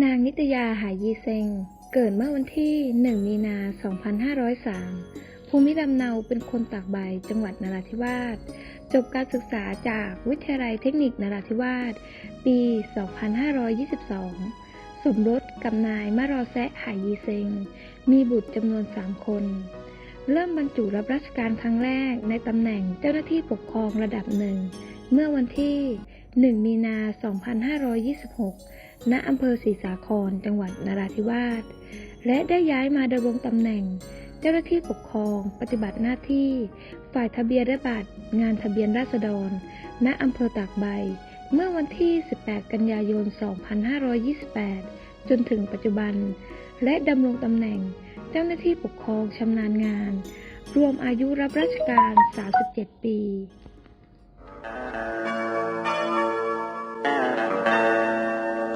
นางนิตยาหายีเซง เกิดเมื่อวันที่ 1 มีนา 2503 ภูมิลำเนาเป็นคนตากใบจังหวัดนราธิวาส จบการศึกษาจากวิทยาลัยเทคนิคนราธิวาส ปี 2522 สมรสกับนายมารอแซะหายีเซง มีบุตรจำนวน 3 คน เริ่มบรรจุรับราชการครั้งแรกในตำแหน่งเจ้าหน้าที่ปกครองระดับหนึ่ง เมื่อวันที่ 1 มีนา 2526 ณ อำเภอศรีสาคร จังหวัดนราธิวาส และได้ย้ายมาดำรงตำแหน่ง เจ้าหน้าที่ปกครอง ปฏิบัติหน้าที่ ฝ่ายทะเบียนและบัตร งานทะเบียนราษฎร ณ อำเภอตากใบ เมื่อวันที่ 18 กันยายน 2528 จนถึงปัจจุบัน และดำรงตำแหน่ง เจ้าหน้าที่ปกครองชำนาญงาน รวมอายุรับราชการ 37 ปี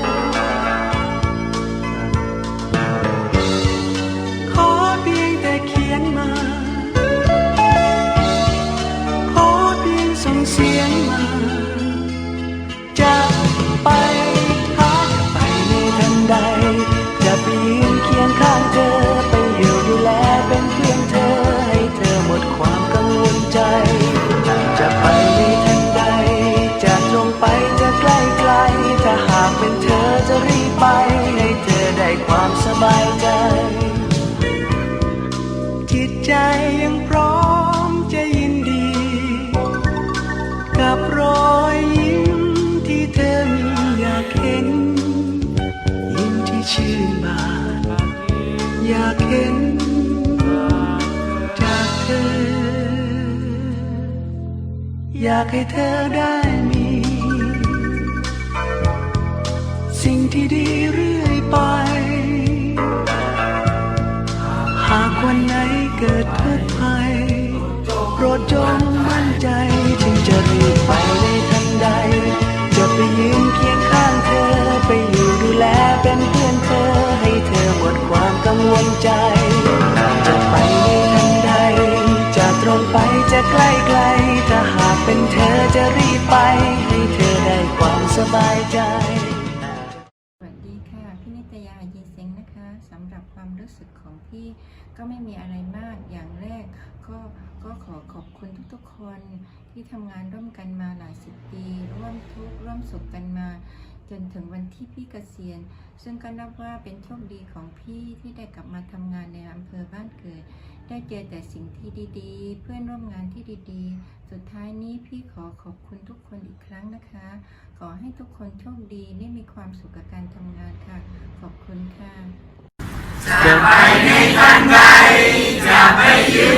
ากเห็นจากเธอ อยากให้เธอได้มี สิ่งที่ดี ก็ไม่มีอะไรมากอย่างแรกก็ก็ขอขอบคุณทุกๆคนที่ทำงานร่วมกันมาหลายสิบปี ร่วมทุกข์ร่วมสุขกันมา จนถึงวันที่พี่เกษียณ ซึ่งก็นับว่าเป็นโชคดีของพี่ที่ได้กลับมาทำงานในอำเภอบ้านเกิด ได้เจอแต่สิ่งที่ดีๆ เพื่อนร่วมงานที่ดีๆ สุดท้ายนี้พี่ขอขอบคุณทุกคนอีกครั้งนะคะ ขอให้ทุกคนโชคดีและมีความสุขกับการทำงานค่ะ ขอบคุณค่ะจะไปในทัน may you.